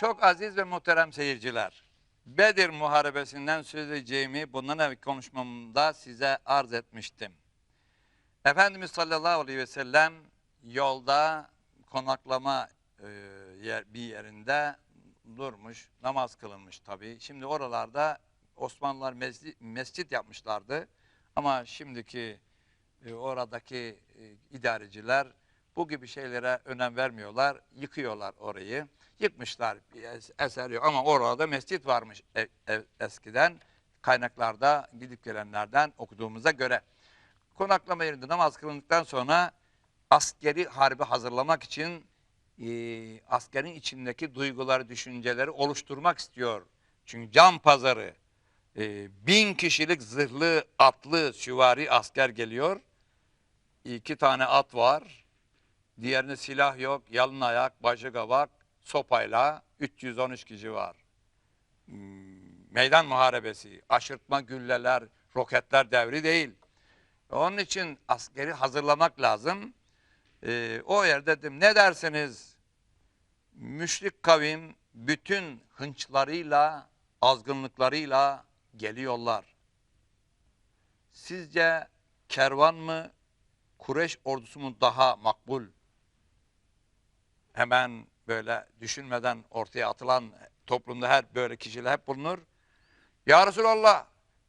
Çok aziz ve muhterem seyirciler, Bedir Muharebesi'nden söz edeceğimi bundan evvel konuşmamda size arz etmiştim. Efendimiz sallallahu aleyhi ve sellem yolda konaklama e, yer, bir yerinde durmuş, namaz kılınmış tabii. Şimdi oralarda Osmanlılar mescit, mescit yapmışlardı ama şimdiki e, oradaki e, idareciler bu gibi şeylere önem vermiyorlar, yıkıyorlar orayı. Yıkmışlar, bir es- eser yok ama orada mescit varmış e- e- eskiden. Kaynaklarda gidip gelenlerden okuduğumuza göre. Konaklama yerinde namaz kılındıktan sonra askeri harbi hazırlamak için e, askerin içindeki duyguları, düşünceleri oluşturmak istiyor. Çünkü can pazarı, e, bin kişilik zırhlı, atlı, süvari asker geliyor. İki tane at var. Diğerinde silah yok, yalın ayak, başı kavak, sopayla 313 kişi var. Hmm, Meydan muharebesi, aşırtma gülleler, roketler devri değil. Onun için askeri hazırlamak lazım. Ee, o yerde dedim ne derseniz müşrik kavim bütün hınçlarıyla, azgınlıklarıyla geliyorlar. Sizce kervan mı, Kureş ordusu mu daha makbul? Hemen böyle düşünmeden ortaya atılan toplumda her böyle kişiler hep bulunur. Ya Resulallah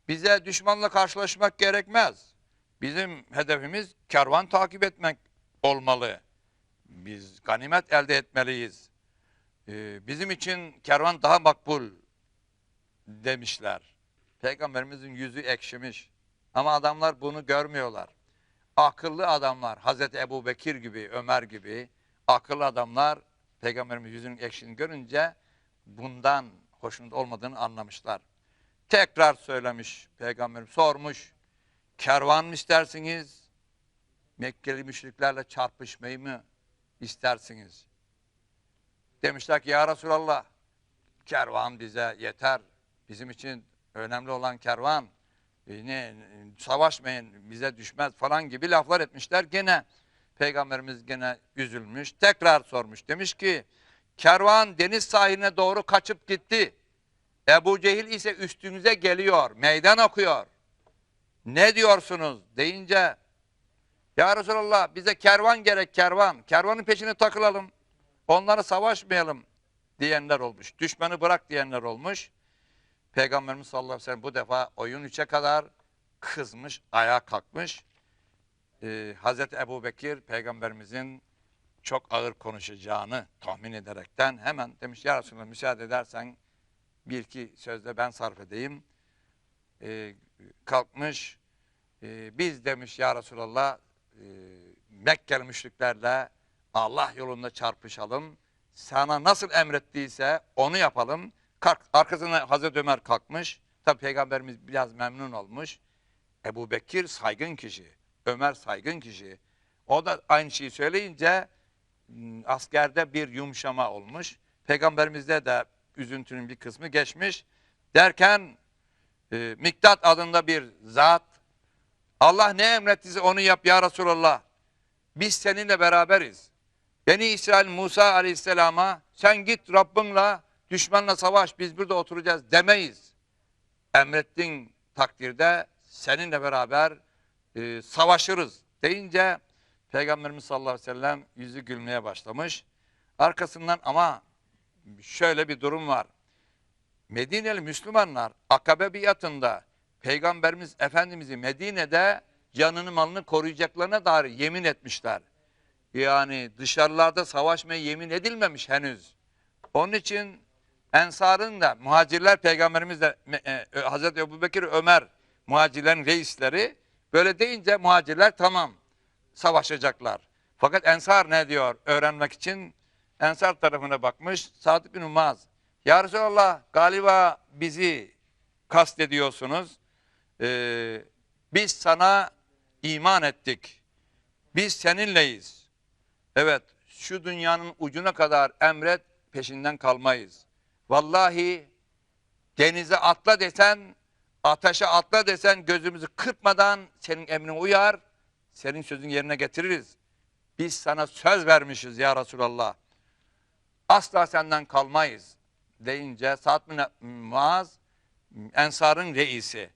bize düşmanla karşılaşmak gerekmez. Bizim hedefimiz kervan takip etmek olmalı. Biz ganimet elde etmeliyiz. Ee, bizim için kervan daha makbul demişler. Peygamberimizin yüzü ekşimiş. Ama adamlar bunu görmüyorlar. Akıllı adamlar, Hazreti Ebu Bekir gibi, Ömer gibi akıllı adamlar Peygamberimiz yüzünün ekşini görünce bundan hoşnut olmadığını anlamışlar. Tekrar söylemiş Peygamberim sormuş. Kervan mı istersiniz? Mekkeli müşriklerle çarpışmayı mı istersiniz? Demişler ki ya Resulallah kervan bize yeter. Bizim için önemli olan kervan. E, ne, savaşmayın bize düşmez falan gibi laflar etmişler. Gene Peygamberimiz gene üzülmüş. Tekrar sormuş. Demiş ki kervan deniz sahiline doğru kaçıp gitti. Ebu Cehil ise üstünüze geliyor. Meydan okuyor. Ne diyorsunuz deyince ya Resulallah bize kervan gerek kervan. Kervanın peşine takılalım. Onları savaşmayalım diyenler olmuş. Düşmanı bırak diyenler olmuş. Peygamberimiz sallallahu aleyhi ve sellem bu defa oyun üçe kadar kızmış, ayağa kalkmış. Ee, Hazreti Ebu Bekir peygamberimizin çok ağır konuşacağını tahmin ederekten hemen demiş ya Resulallah müsaade edersen bir iki sözle ben sarf edeyim. Ee, kalkmış ee, biz demiş ya Resulallah e, Mekkeli müşriklerle Allah yolunda çarpışalım. Sana nasıl emrettiyse onu yapalım. Kalk, arkasına Hazreti Ömer kalkmış. Tabi Peygamberimiz biraz memnun olmuş. Ebu Bekir saygın kişi. Ömer saygın kişi. O da aynı şeyi söyleyince m, askerde bir yumuşama olmuş. Peygamberimizde de üzüntünün bir kısmı geçmiş. Derken e, Miktat adında bir zat Allah ne emrettiyse onu yap ya Resulallah. Biz seninle beraberiz. Beni İsrail Musa aleyhisselama sen git Rabbinle düşmanla savaş biz burada oturacağız demeyiz. Emrettiğin takdirde seninle beraber e, savaşırız deyince Peygamberimiz sallallahu aleyhi ve sellem yüzü gülmeye başlamış. Arkasından ama şöyle bir durum var. Medineli Müslümanlar Akabe biatında Peygamberimiz Efendimiz'i Medine'de canını malını koruyacaklarına dair yemin etmişler. Yani dışarılarda savaşmaya yemin edilmemiş henüz. Onun için Ensar'ın da muhacirler Peygamberimiz de e, e, Hazreti Ebu Bekir Ömer muhacirlerin reisleri böyle deyince muhacirler tamam savaşacaklar. Fakat Ensar ne diyor öğrenmek için Ensar tarafına bakmış Sadık bin Umaz. Ya Resulallah galiba bizi kastediyorsunuz. Ee, biz sana iman ettik. Biz seninleyiz. Evet şu dünyanın ucuna kadar emret peşinden kalmayız. Vallahi denize atla desen, ateşe atla desen gözümüzü kırpmadan senin emrine uyar, senin sözün yerine getiririz. Biz sana söz vermişiz ya Resulallah. Asla senden kalmayız. deyince Sa'd bin Muaz Ensar'ın reisi.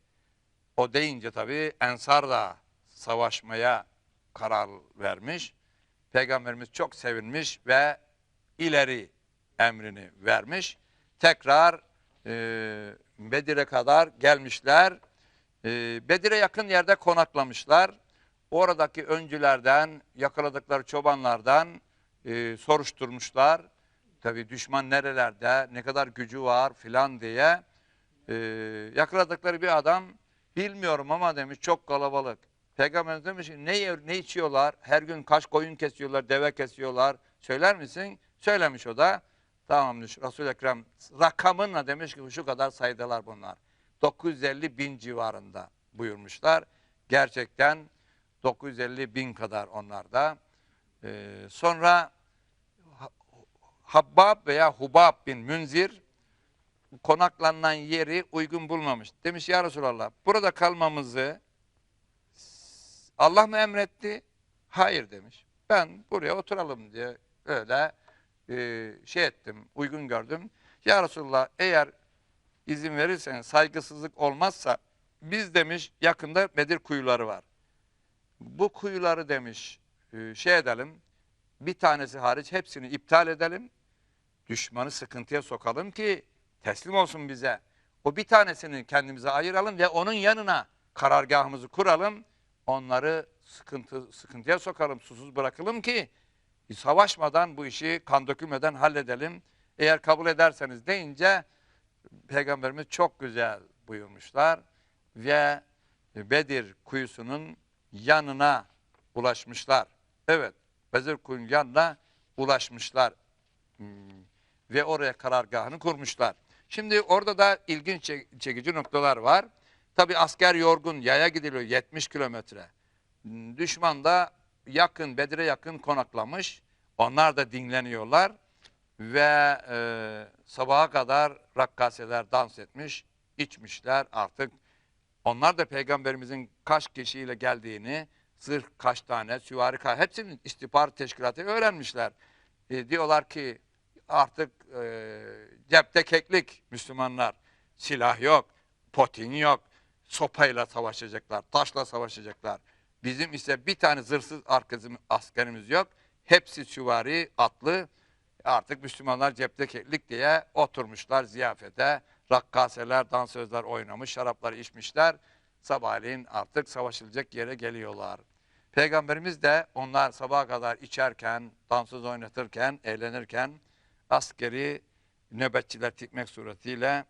O deyince tabii Ensar da savaşmaya karar vermiş. Peygamberimiz çok sevinmiş ve ileri emrini vermiş. Tekrar e, Bedir'e kadar gelmişler. E, Bedir'e yakın yerde konaklamışlar. Oradaki öncülerden, yakaladıkları çobanlardan e, soruşturmuşlar. Tabi düşman nerelerde, ne kadar gücü var filan diye. E, yakaladıkları bir adam bilmiyorum ama demiş çok kalabalık. Peygamberimiz demiş ki ne, ne içiyorlar? Her gün kaç koyun kesiyorlar, deve kesiyorlar. Söyler misin? Söylemiş o da. Tamam demiş Resul-i Ekrem rakamınla demiş ki şu kadar saydılar bunlar. 950 bin civarında buyurmuşlar. Gerçekten 950 bin kadar onlarda. Ee, sonra Ha- Habbab veya Hubab bin Münzir konaklanan yeri uygun bulmamış. Demiş ya Resulallah burada kalmamızı Allah mı emretti? Hayır demiş. Ben buraya oturalım diye öyle e, şey ettim, uygun gördüm. Ya Resulallah eğer izin verirsen saygısızlık olmazsa biz demiş yakında Bedir kuyuları var. Bu kuyuları demiş e, şey edelim, bir tanesi hariç hepsini iptal edelim. Düşmanı sıkıntıya sokalım ki teslim olsun bize. O bir tanesini kendimize ayıralım ve onun yanına karargahımızı kuralım. Onları sıkıntı sıkıntıya sokalım, susuz bırakalım ki savaşmadan bu işi kan dökülmeden halledelim. Eğer kabul ederseniz deyince Peygamberimiz çok güzel buyurmuşlar ve Bedir kuyusunun yanına ulaşmışlar. Evet, Bedir kuyunun yanına ulaşmışlar Hmm, ve oraya karargahını kurmuşlar. Şimdi orada da ilginç çek- çekici noktalar var. Tabi asker yorgun, yaya gidiliyor 70 kilometre. Hmm, Düşman da yakın, Bedir'e yakın konaklamış. Onlar da dinleniyorlar ve e, sabaha kadar rakkaseler dans etmiş, içmişler artık. Onlar da peygamberimizin kaç kişiyle geldiğini, zırh kaç tane, süvari kaç, hepsinin istihbarat teşkilatı öğrenmişler. E, diyorlar ki artık e, cepte keklik Müslümanlar, silah yok, potin yok, sopayla savaşacaklar, taşla savaşacaklar. Bizim ise bir tane zırhsız arkasım, askerimiz yok. Hepsi süvari, atlı. Artık Müslümanlar cepte keklik diye oturmuşlar ziyafete. Rakkaseler, dansözler oynamış, şaraplar içmişler. Sabahleyin artık savaşılacak yere geliyorlar. Peygamberimiz de onlar sabaha kadar içerken, dansöz oynatırken, eğlenirken askeri nöbetçiler tikmek suretiyle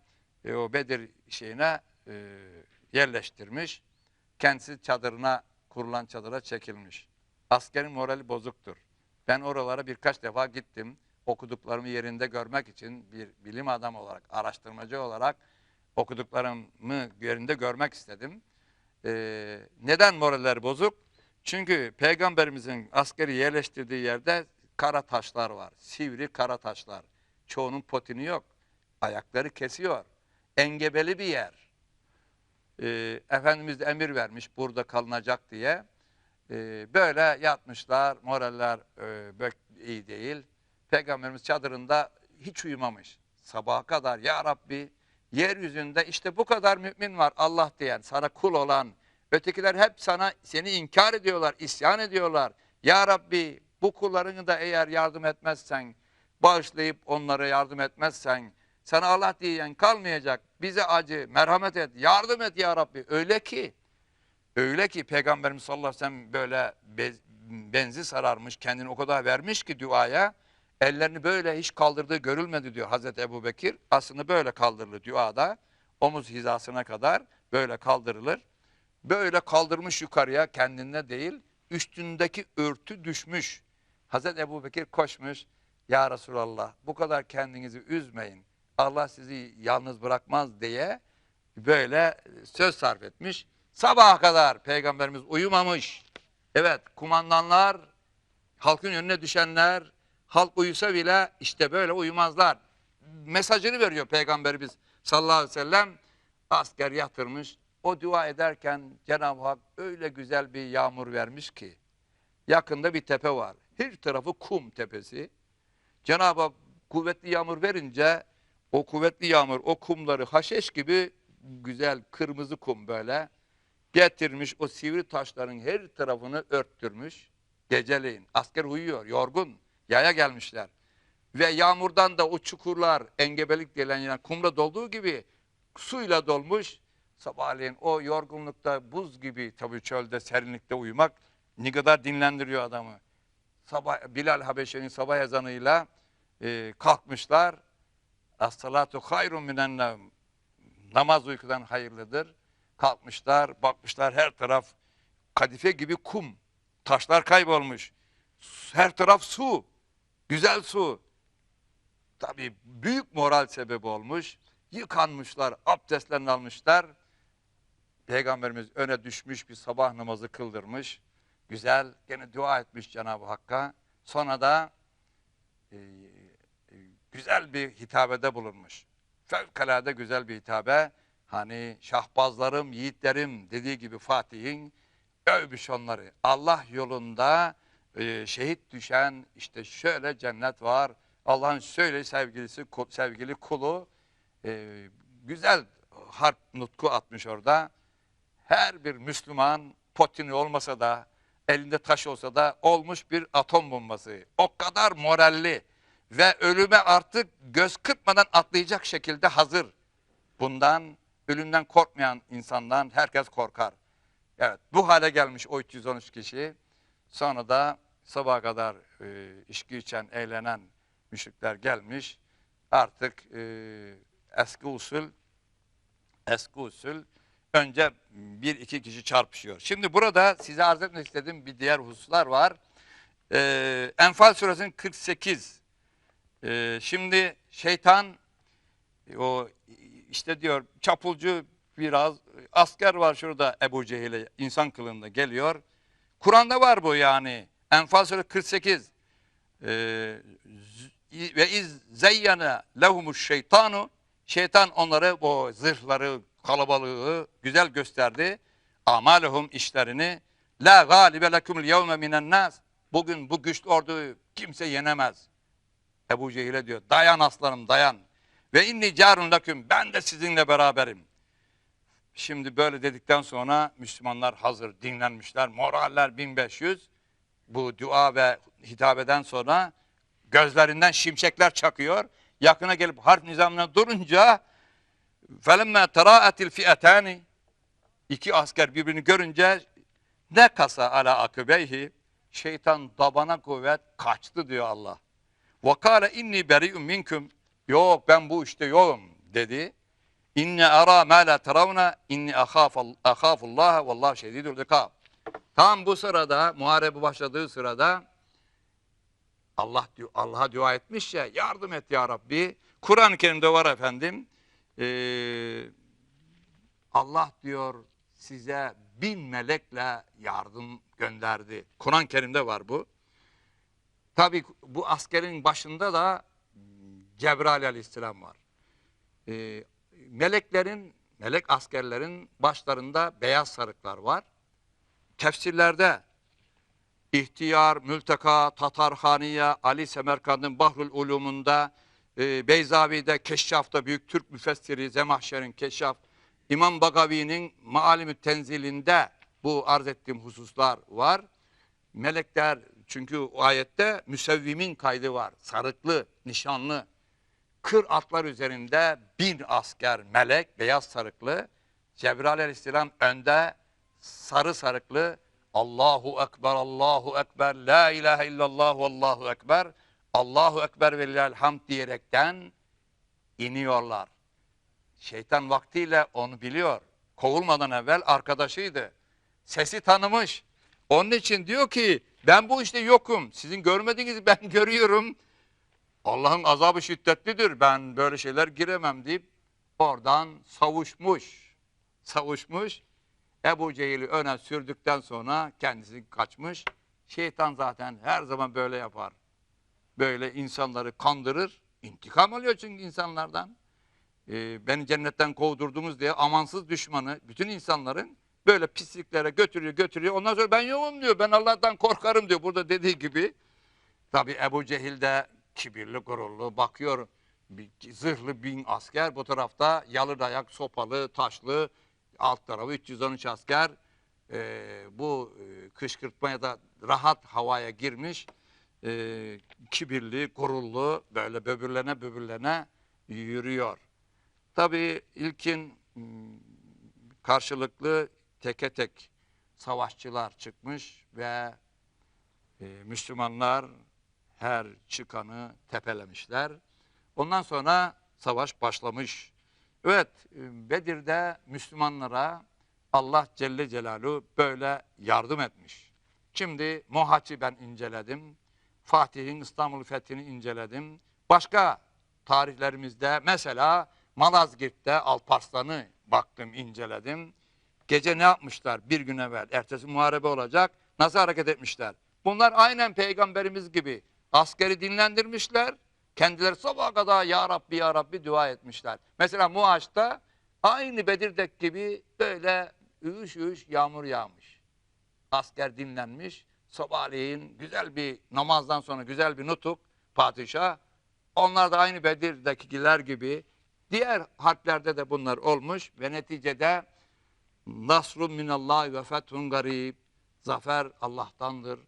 e, o Bedir şeyine e, yerleştirmiş. Kendisi çadırına, kurulan çadıra çekilmiş. Askerin morali bozuktur. Ben oralara birkaç defa gittim. Okuduklarımı yerinde görmek için bir bilim adamı olarak, araştırmacı olarak okuduklarımı yerinde görmek istedim. Ee, neden moraller bozuk? Çünkü Peygamberimizin askeri yerleştirdiği yerde kara taşlar var. Sivri kara taşlar. Çoğunun potini yok. Ayakları kesiyor. Engebeli bir yer. Ee, Efendimiz emir vermiş burada kalınacak diye. Ee, böyle yatmışlar. Moraller e, bök- iyi değil. Peygamberimiz çadırında hiç uyumamış. Sabaha kadar ya Rabbi yeryüzünde işte bu kadar mümin var Allah diyen, sana kul olan. Ötekiler hep sana seni inkar ediyorlar, isyan ediyorlar. Ya Rabbi bu kullarını da eğer yardım etmezsen, bağışlayıp onlara yardım etmezsen, sana Allah diyen kalmayacak. Bize acı, merhamet et, yardım et ya Rabbi. Öyle ki, öyle ki Peygamberimiz sallallahu aleyhi ve sellem böyle bez- benzi sararmış, kendini o kadar vermiş ki duaya, ellerini böyle hiç kaldırdığı görülmedi diyor Hazreti Ebu Bekir. Aslında böyle kaldırılır duada, omuz hizasına kadar böyle kaldırılır. Böyle kaldırmış yukarıya kendine değil, üstündeki örtü düşmüş. Hazreti Ebu Bekir koşmuş, Ya Resulallah bu kadar kendinizi üzmeyin, Allah sizi yalnız bırakmaz diye böyle söz sarf etmiş. Sabaha kadar Peygamberimiz uyumamış. Evet, kumandanlar, halkın önüne düşenler, halk uyusa bile işte böyle uyumazlar. Mesajını veriyor Peygamberimiz sallallahu aleyhi ve sellem. Asker yatırmış. O dua ederken Cenab-ı Hak öyle güzel bir yağmur vermiş ki. Yakında bir tepe var. Her tarafı kum tepesi. Cenab-ı Hak kuvvetli yağmur verince O kuvvetli yağmur o kumları haşeş gibi güzel kırmızı kum böyle getirmiş o sivri taşların her tarafını örttürmüş. Geceleyin asker uyuyor yorgun yaya gelmişler. Ve yağmurdan da o çukurlar engebelik denilen yer kumla dolduğu gibi suyla dolmuş. Sabahleyin o yorgunlukta buz gibi tabii çölde serinlikte uyumak ne kadar dinlendiriyor adamı. Sabah Bilal Habeşi'nin sabah ezanıyla e, kalkmışlar. As-salatu hayrun minen. Namaz uykudan hayırlıdır. Kalkmışlar, bakmışlar her taraf kadife gibi kum. Taşlar kaybolmuş. Her taraf su. Güzel su. Tabii büyük moral sebebi olmuş. Yıkanmışlar, abdestlerini almışlar. Peygamberimiz öne düşmüş bir sabah namazı kıldırmış. Güzel, gene dua etmiş Cenab-ı Hakk'a. Sonra da e, güzel bir hitabede bulunmuş. Fevkalade güzel bir hitabe. Hani şahbazlarım, yiğitlerim dediği gibi Fatih'in övmüş onları. Allah yolunda e, şehit düşen işte şöyle cennet var. Allah'ın şöyle sevgilisi, sevgili kulu e, güzel harp nutku atmış orada. Her bir Müslüman potini olmasa da elinde taş olsa da olmuş bir atom bombası. O kadar moralli ve ölüme artık göz kırpmadan atlayacak şekilde hazır. Bundan ölümden korkmayan insandan herkes korkar. Evet bu hale gelmiş o 313 kişi. Sonra da sabaha kadar e, içki içen, eğlenen müşrikler gelmiş. Artık e, eski usul eski usul önce bir iki kişi çarpışıyor. Şimdi burada size arz etmek istediğim bir diğer hususlar var. Ee, Enfal suresinin 48. Ee, şimdi şeytan o işte diyor çapulcu biraz asker var şurada Ebu Cehil'e insan kılığında geliyor. Kur'an'da var bu yani. Enfal suresi 48. Ee, ve iz zeyyene lehumuş şeytanu şeytan onları bu zırhları kalabalığı güzel gösterdi. Amalehum işlerini la galibe lekumul yevme minen nas bugün bu güçlü orduyu kimse yenemez. Ebu Cehil'e diyor dayan aslanım dayan. Ve inni carun leküm ben de sizinle beraberim. Şimdi böyle dedikten sonra Müslümanlar hazır dinlenmişler. Moraller 1500. Bu dua ve hitabeden sonra gözlerinden şimşekler çakıyor. Yakına gelip harf nizamına durunca فَلَمَّا تَرَاءَتِ الْفِئَتَانِ İki asker birbirini görünce ne kasa ala akıbeyhi şeytan dabana kuvvet kaçtı diyor Allah. وَقَالَ inni beri'un minkum Yok ben bu işte yokum dedi. İnne ara ma la teravna inni ahafullah vallahu şedidul ikab. Tam bu sırada muharebe başladığı sırada Allah diyor Allah'a dua etmiş ya yardım et ya Rabbi. Kur'an-ı Kerim'de var efendim. Ee, Allah diyor size bin melekle yardım gönderdi. Kur'an-ı Kerim'de var bu. Tabi bu askerin başında da Cebrail aleyhisselam var. Ee, meleklerin, melek askerlerin başlarında beyaz sarıklar var. Tefsirlerde İhtiyar, Mülteka, Tatarhaniye, Ali Semerkand'ın Bahrül Ulumunda, e, Beyzavi'de, Keşşaf'ta Büyük Türk müfessiri Zemahşer'in Keşşaf, İmam Bagavi'nin Maalim-i Tenzilinde bu arz ettiğim hususlar var. Melekler çünkü o ayette müsevvimin kaydı var. Sarıklı, nişanlı. Kır atlar üzerinde bin asker melek, beyaz sarıklı. Cebrail aleyhisselam önde sarı sarıklı. Allahu Ekber, Allahu Ekber, La ilahe illallah, Allahu Ekber. Allahu Ekber ve hamd diyerekten iniyorlar. Şeytan vaktiyle onu biliyor. Kovulmadan evvel arkadaşıydı. Sesi tanımış. Onun için diyor ki ben bu işte yokum. Sizin görmediğinizi ben görüyorum. Allah'ın azabı şiddetlidir. Ben böyle şeyler giremem deyip oradan savuşmuş. Savuşmuş. Ebu Cehil'i öne sürdükten sonra kendisi kaçmış. Şeytan zaten her zaman böyle yapar. Böyle insanları kandırır. İntikam alıyor çünkü insanlardan. Ee, beni cennetten kovdurdunuz diye amansız düşmanı bütün insanların böyle pisliklere götürüyor götürüyor. Ondan sonra ben yokum diyor. Ben Allah'tan korkarım diyor. Burada dediği gibi. Tabi Ebu Cehil de kibirli gururlu bakıyor. bir zırhlı bin asker. Bu tarafta yalı dayak, sopalı, taşlı, alt tarafı 313 asker. Ee, bu e, kışkırtmaya da rahat havaya girmiş. Ee, kibirli, gururlu, böyle böbürlene böbürlene yürüyor. Tabii ilkin m, karşılıklı teke tek savaşçılar çıkmış ve e, Müslümanlar her çıkanı tepelemişler. Ondan sonra savaş başlamış. Evet, e, Bedir'de Müslümanlara Allah Celle Celaluhu böyle yardım etmiş. Şimdi Mohaç'ı ben inceledim. Fatih'in İstanbul fethini inceledim. Başka tarihlerimizde mesela Malazgirt'te Alparslan'ı baktım, inceledim. Gece ne yapmışlar bir gün evvel? Ertesi muharebe olacak. Nasıl hareket etmişler? Bunlar aynen peygamberimiz gibi askeri dinlendirmişler. Kendileri sabaha kadar ya Rabbi ya Rabbi dua etmişler. Mesela Muaş'ta aynı Bedir'deki gibi böyle üğüş üğüş yağmur yağmış. Asker dinlenmiş. Sabahleyin güzel bir namazdan sonra güzel bir nutuk padişah. Onlar da aynı Bedir'dekiler gibi diğer harplerde de bunlar olmuş ve neticede Nasrun minallahi ve fethun garib. Zafer Allah'tandır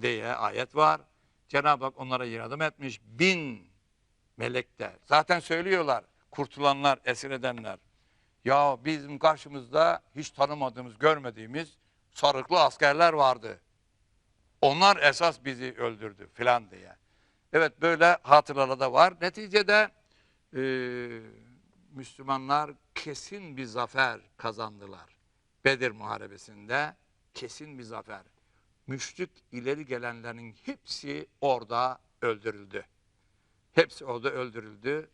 diye ayet var. Cenab-ı Hak onlara yardım etmiş. Bin melek. Zaten söylüyorlar kurtulanlar, esir edenler. Ya bizim karşımızda hiç tanımadığımız, görmediğimiz sarıklı askerler vardı. Onlar esas bizi öldürdü filan diye. Evet böyle hatıralar da var. Neticede eee Müslümanlar kesin bir zafer kazandılar. Bedir Muharebesi'nde kesin bir zafer. Müşrik ileri gelenlerin hepsi orada öldürüldü. Hepsi orada öldürüldü.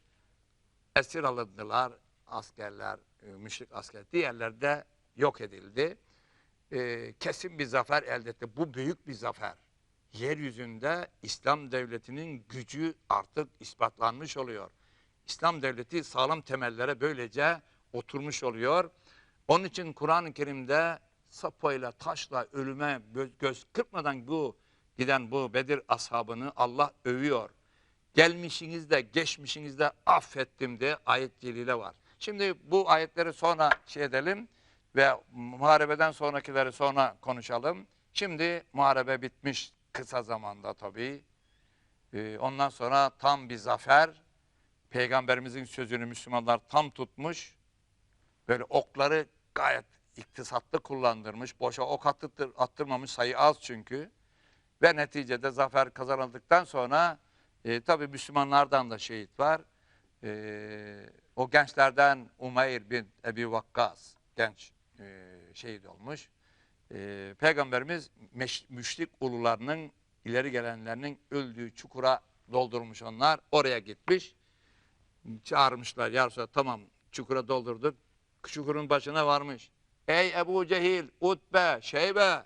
Esir alındılar askerler, e, müşrik asker. Diğerler de yok edildi. E, kesin bir zafer elde etti. Bu büyük bir zafer. Yeryüzünde İslam devletinin gücü artık ispatlanmış oluyor. İslam devleti sağlam temellere böylece oturmuş oluyor. Onun için Kur'an-ı Kerim'de sapayla, taşla, ölüme göz, kırpmadan bu giden bu Bedir ashabını Allah övüyor. Gelmişinizde, geçmişinizde affettim diye ayet celile var. Şimdi bu ayetleri sonra şey edelim ve muharebeden sonrakileri sonra konuşalım. Şimdi muharebe bitmiş kısa zamanda tabii. Ee, ondan sonra tam bir zafer. Peygamberimizin sözünü Müslümanlar tam tutmuş. Böyle okları gayet iktisatlı kullandırmış. Boşa ok attır, attırmamış sayı az çünkü. Ve neticede zafer kazanıldıktan sonra e, tabi Müslümanlardan da şehit var. E, o gençlerden Umeyr bin Ebi Vakkas genç e, şehit olmuş. E, Peygamberimiz meş, müşrik ulularının ileri gelenlerinin öldüğü çukura doldurmuş onlar. Oraya gitmiş. Çağırmışlar. Ya Resulallah, tamam çukura doldurduk. Çukurun başına varmış. Ey Ebu Cehil, Utbe, Şeybe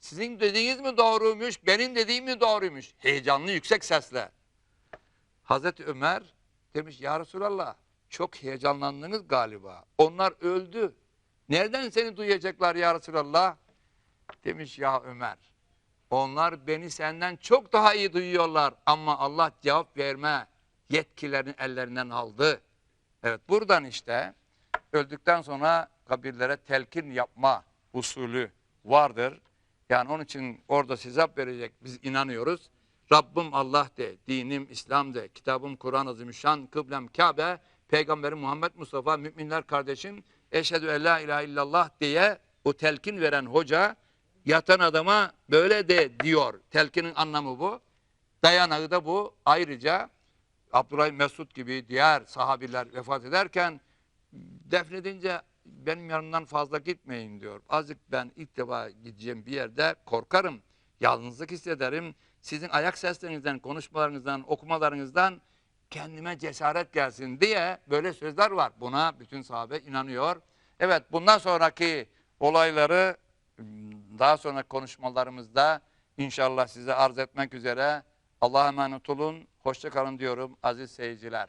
sizin dediğiniz mi doğruymuş, benim dediğim mi doğruymuş? Heyecanlı yüksek sesle. Hazreti Ömer demiş ya Resulallah çok heyecanlandınız galiba. Onlar öldü. Nereden seni duyacaklar ya Resulallah? Demiş ya Ömer. Onlar beni senden çok daha iyi duyuyorlar ama Allah cevap verme yetkilerini ellerinden aldı. Evet buradan işte öldükten sonra kabirlere telkin yapma usulü vardır. Yani onun için orada size verecek biz inanıyoruz. Rabbim Allah de, dinim İslam de, kitabım Kur'an Azimüşşan, kıblem Kabe, Peygamberim Muhammed Mustafa, müminler kardeşim, eşhedü en la ilahe illallah diye o telkin veren hoca yatan adama böyle de diyor. Telkinin anlamı bu. Dayanağı da bu. Ayrıca Abdullah Mesud gibi diğer sahabiler vefat ederken defnedince benim yanımdan fazla gitmeyin diyor. Azıcık ben ilk defa gideceğim bir yerde korkarım. Yalnızlık hissederim. Sizin ayak seslerinizden, konuşmalarınızdan, okumalarınızdan kendime cesaret gelsin diye böyle sözler var. Buna bütün sahabe inanıyor. Evet bundan sonraki olayları daha sonra konuşmalarımızda inşallah size arz etmek üzere. Allah'a emanet olun. Hoşça kalın diyorum aziz seyirciler.